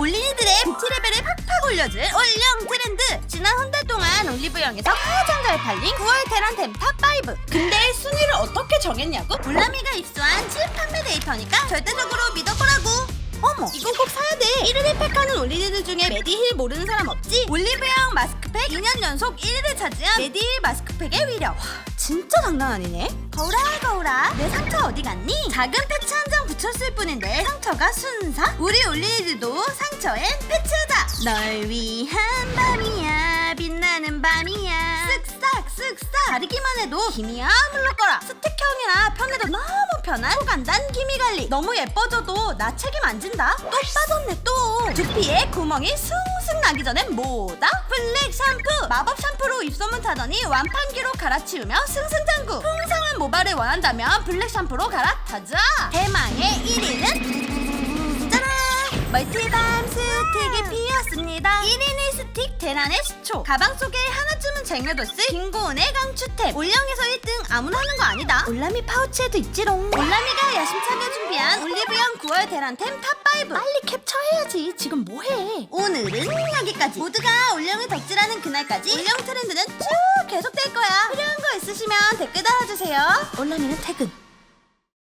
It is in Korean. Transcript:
올린이들의 뷰티 레벨을 팍팍 올려줄 올영 트렌드. 지난 한 달 동안 올리브영에서 가장 잘 팔린 9월 테란템 탑5 근데 순위를 어떻게 정했냐고? 올라미가 입수한 칩 판매 데이터니까 절대적으로 믿어보라고. 어머 이건 꼭 사야 돼. 1위를 팩하는 올리들 중에 메디힐 모르는 사람 없지? 올리브영 마스크팩 2년 연속 1위를 차지한 메디힐 마스크팩의 위력. 와, 진짜 장난 아니네. 거울아 거울아. 내 상처 어디 갔니? 작은 패치 한 장 붙였을 뿐인데 상처가 순사? 우리 올리들도 상처엔 패치하자 널 위한 밤이야. 빛나는 밤이야. 쓱싹 쓱싹. 가리기만 해도 힘이야 물러거라. 스틱형이라 편해도 너무 편한 초간단 기미관리. 너무 예뻐져도 나 책임 안 진다. 또 빠졌네 또. 두피에 구멍이 숭숭 나기 전엔 뭐다? 블랙 샴푸. 마법 샴푸로 입소문 타더니 완판기로 갈아치우며 승승장구. 풍성한 모발을 원한다면 블랙 샴푸로 갈아타자. 대망의 1위는 짜란! 멀티밤 스틱이 피었습니다. 1인의 스틱 대란의 시초. 가방 속에 하나쯤은 쟁여뒀을 김고은의 강추템. 올영에서 1등 아무나 하는 거 아니다. 올라미 파우치에도 있지롱. 올라미가 야심차게 준비한 올리브영 9월 대란템 탑5 빨리 캡처해야지. 지금 뭐해? 오늘은 여기까지. 모두가 올영을 덕질하는 그날까지 올영 트렌드는 쭉 계속될 거야. 필요한 거 있으시면 댓글 달아주세요. 올라미는 퇴근